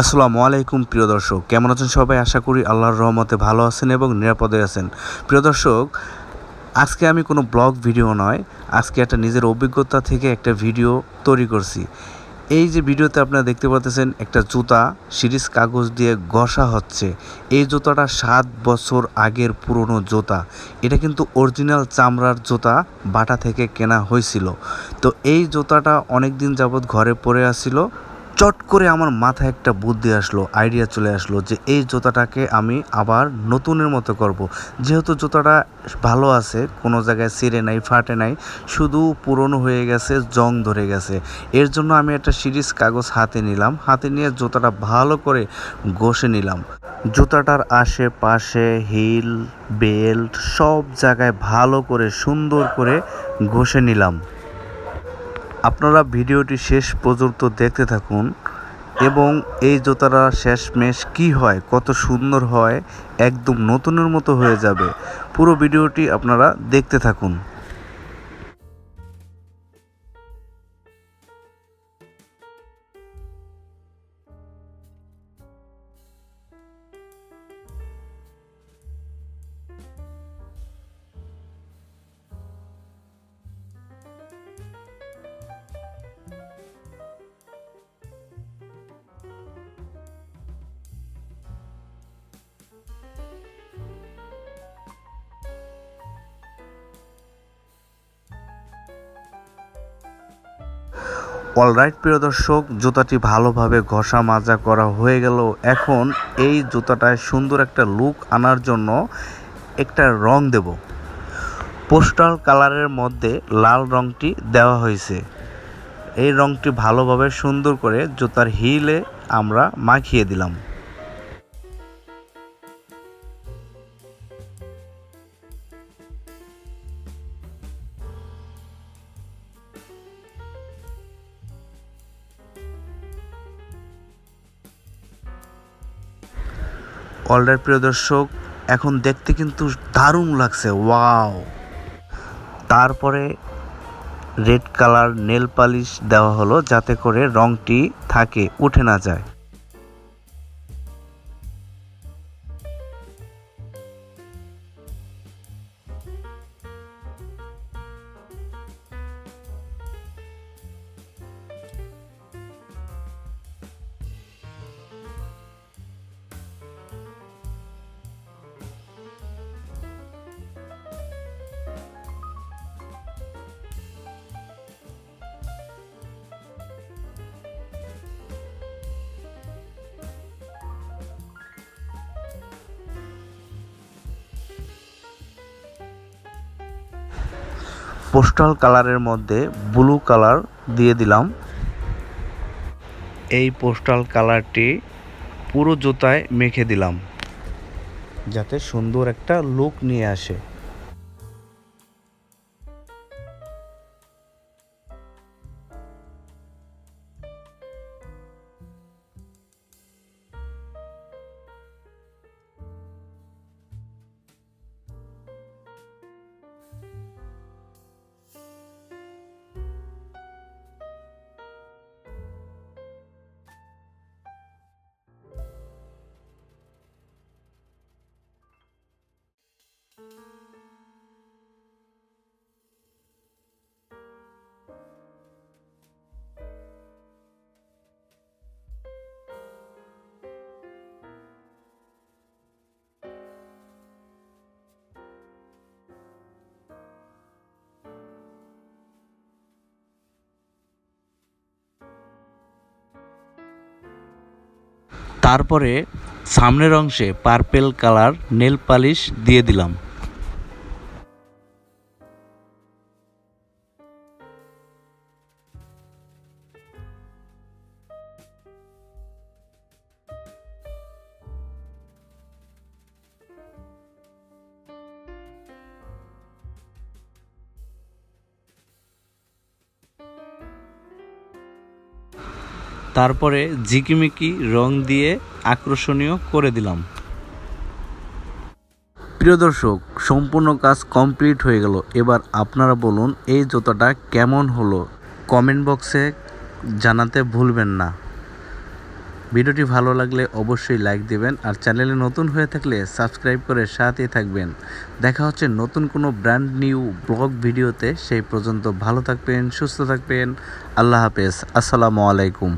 আসসালামু আলাইকুম, প্রিয় দর্শক। কেমন আছেন সবাই? আশা করি আল্লাহর রহমতে ভালো আছেন এবং নিরাপদে আছেন। প্রিয় দর্শক, আজকে আমি কোনো ব্লগ ভিডিও নয়, আজকে একটা নিজের অভিজ্ঞতা থেকে একটা ভিডিও তৈরি করছি। এই যে ভিডিওতে আপনারা দেখতে পাচ্ছেন একটা জুতা, সিরিজ কাগজ দিয়ে ঘষা হচ্ছে। এই জুতাটা সাত বছর আগের পুরনো জুতা। এটা কিন্তু অরিজিনাল চামড়ার জুতা, বাটা থেকে কেনা হয়েছিল। তো এই জুতাটা অনেক দিন যাবৎ ঘরে পড়ে আসছিল। চট করে আমার মাথায় একটা বুদ্ধি আসলো আইডিয়া চলে আসলো যে এই জুতাটাকে আমি আবার নতুনের মতো করব। যেহেতু জুতাটা ভালো আছে, কোনো জায়গায় ছিঁড়ে নাই, ফাটে নাই, শুধু পুরনো হয়ে গেছে, জং ধরে গেছে। এর জন্য আমি একটা সিরিজ কাগজ হাতে নিলাম, হাতে নিয়ে জুতাটা ভালো করে ঘষে নিলাম। জুতাটার আশেপাশে হিল, বেল্ট সব জায়গায় ভালো করে সুন্দর করে ঘষে নিলাম। আপনারা ভিডিওটি শেষ পর্যন্ত দেখতে থাকুন এবং এই জুতাটা শেষমেশ কি হয়, কত সুন্দর হয়, একদম নতুনের মতো হয়ে যাবে। পুরো ভিডিওটি আপনারা দেখতে থাকুন। অলরাইট প্রিয় দর্শক, জুতাটি ভালোভাবে ঘষা মাজা করা হয়ে গেল। এখন এই জুতাটায় সুন্দর একটা লুক আনার জন্য একটা রং দেব। পোস্টাল কালারের মধ্যে লাল রংটি দেওয়া হয়েছে। এই রংটি ভালোভাবে সুন্দর করে জুতার হিলে আমরা মাখিয়ে দিলাম। অলরাইট প্রিয় দর্শক, এখন দেখতে কিন্তু দারুণ লাগছে, ওয়াও। তারপরে রেড কালার নেল পালিশ দেওয়া হলো যাতে করে রঙটি থাকে, উঠে না যায়। পোস্টাল কালারের মধ্যে ব্লু কালার দিয়ে দিলাম। এই পোস্টাল কালারটি পুরো জুতায় মেখে দিলাম। যাতে সুন্দর একটা লুক নিয়ে আসে। তারপরে সামনের অংশে পার্পেল কালার নেল পালিশ দিয়ে দিলাম। তারপরে ঝিকিমিকি রং দিয়ে আকর্ষণীয় করে দিলাম। প্রিয় দর্শক, সম্পূর্ণ কাজ কমপ্লিট হয়ে গেল। এবার আপনারা বলুন, এই জুতাটা কেমন হলো? কমেন্ট বক্সে জানাতে ভুলবেন না। ভিডিওটি ভালো লাগলে অবশ্যই লাইক দিবেন আর চ্যানেলে নতুন হয়ে থাকলে সাবস্ক্রাইব করে সাথেই থাকবেন। দেখা হচ্ছে নতুন কোনো ব্র্যান্ড নিউ ব্লগ ভিডিওতে। সেই পর্যন্ত ভালো থাকবেন, সুস্থ থাকবেন। আল্লাহ হাফেজ। আসসালামু আলাইকুম।